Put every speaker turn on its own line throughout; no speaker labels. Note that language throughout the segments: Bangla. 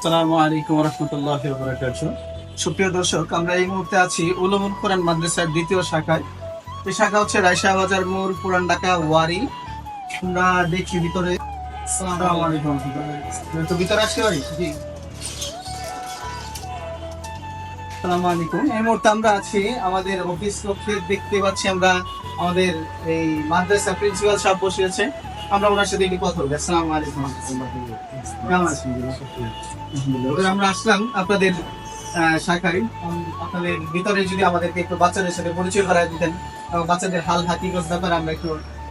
আসসালামু আলাইকুম রহমতুল্লাহ সুপ্রিয় দর্শক, আমরা এই মুহূর্তে আছি উলুমুল কোরআন মাদ্রাসার দ্বিতীয় শাখায়। এই শাখা হচ্ছে রায়শা বাজার মোড় ঢাকা, ওয়ারি। আমরা দেখছি ভিতরে
আসসালামু
আলাইকুম। তো ভিতরে আসতে পারি? আসসালামু আলাইকুম। এই মুহূর্তে আমরা আছি আমাদের অফিস কক্ষে। দেখতে পাচ্ছি আমরা আমাদের এই মাদ্রাসা প্রিন্সিপাল সাহেব বসে আছে আমরা ওনার সাথে একটু কথা বলি। আসসালামু আলাইকুম। কেমন আছেন আলহামদুলিল্লাহ। আমরা আসলাম আপনাদের শাখায়। আপনাদের ভিতরে যদি আমাদেরকে একটু বাচ্চাদের সাথে পরিচয় করায় দিতেন বাচ্চাদের হাল হাকিগত ব্যাপারে আমরা একটু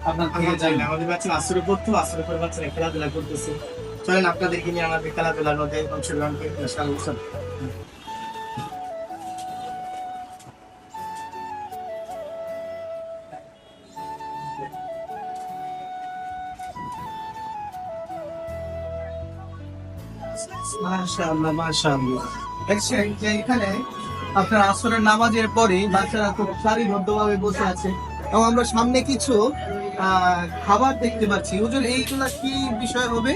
আপনার থেকে জানি। না
আমাদের বাচ্চা আসরে পড়তো আসরে পরে বাচ্চারা খেলাধুলা করতেছে। চলেন আপনাদেরকে নিয়ে আমাদের খেলাধুলার মধ্যে অংশগ্রহণ করি
মাশাআল্লাহ মাশাআল্লাহ। এখানে আপনার আসরের নামাজের পরে বাচ্চারা খুব সারিবদ্ধভাবে বসে আছে এবং আমরা সামনে কিছু খাবার দেখতে পাচ্ছি। হুজুর এইগুলা কি বিষয় হবে?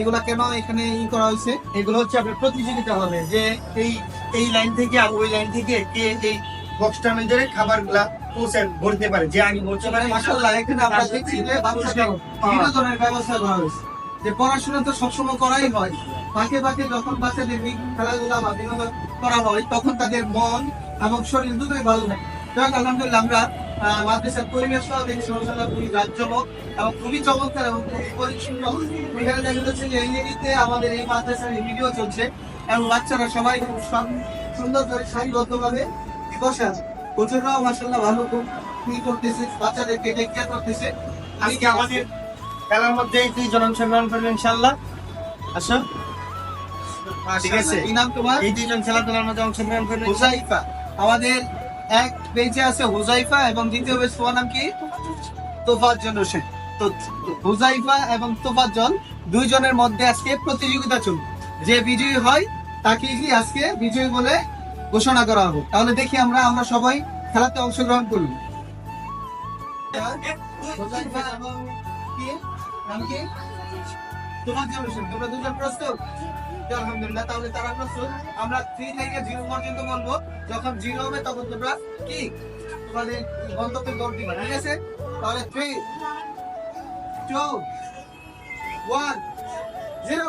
এগুলা কেন এখানে ই করা হয়েছে?
এগুলো হচ্ছে আপনার প্রতিযোগিতা হবে যে এই এই লাইন থেকে আর ওই লাইন থেকে কে এই বক্সটার খাবারগুলা পৌঁছে ভরতে পারে যে আগে ভরতে পারে। মাশাআল্লাহ
এখানে আমরা দেখছি যে বাচ্চাদের বিনোদনের ব্যবস্থা করা হয়েছে। যে পড়াশোনা তো সবসময় করাই হয়। ফাঁকে ফাঁকে যখন বাচ্চাদের খেলাধুলা বা বিনোদন করা হয়, তখন তাদের মন এবং শরীর দুটোই ভালো থাকে। যাক আলহামদুলিল্লাহ আমরা মাদ্রাসার রাজ্যমক এবং খুবই এবং দেখা আমাদের এই মাদ্রাসার ভিডিও চলছে এবং বাচ্চারা সুন্দর করে বসে ই করতেছে টেক কেয়ার করতেছে।
আমাদের খেলার মধ্যে অংশগ্রহণ করবে ইনশাল্লাহ আসো। ঠিক আছে।
কি নাম তোমার?
এই দুইজন খেলাধুলার মধ্যে অংশগ্রহণ করবে হুজাইফা।
আমাদের এক পেজে আছে হুজাইফা এবং দ্বিতীয় পেজ তোমার নাম কি? হোসেন। তো হুজাইফা এবং দুইজনের মধ্যে আজকে প্রতিযোগিতা চলবে। যে বিজয়ী হয় তাকে কি আজকে বিজয়ী বলে ঘোষণা করা হবে। তাহলে দেখি আমরা আমরা সবাই খেলাতে অংশগ্রহণ করব।
হুজাইফা এবং
কি? নাম কি? তোফাজ্জল হোসেন তোমরা দুজন প্রস্তুত? আলহামদুলিল্লাহ, তাহলে তারা প্রস্তুত। আমরা থ্রি থেকে জিরো পর্যন্ত বলব। যখন জিরো হবে, তখন তোমরা কি? তোমাদের গন্তব্যে দৌড় ঠিক আছে তাহলে থ্রি টু ওয়ান জিরো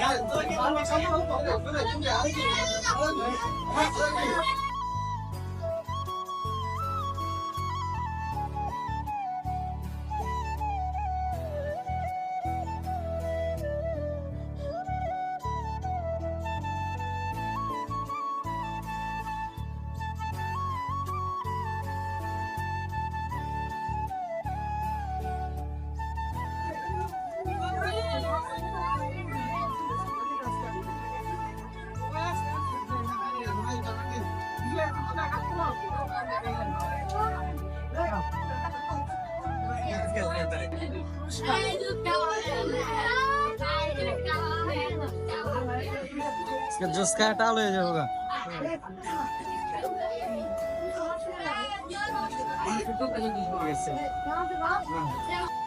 你看，你这个娃娃长得好漂亮，回来中奖了，中奖了，快走！জোসকা টাল হয়ে যাব গা
Thank you.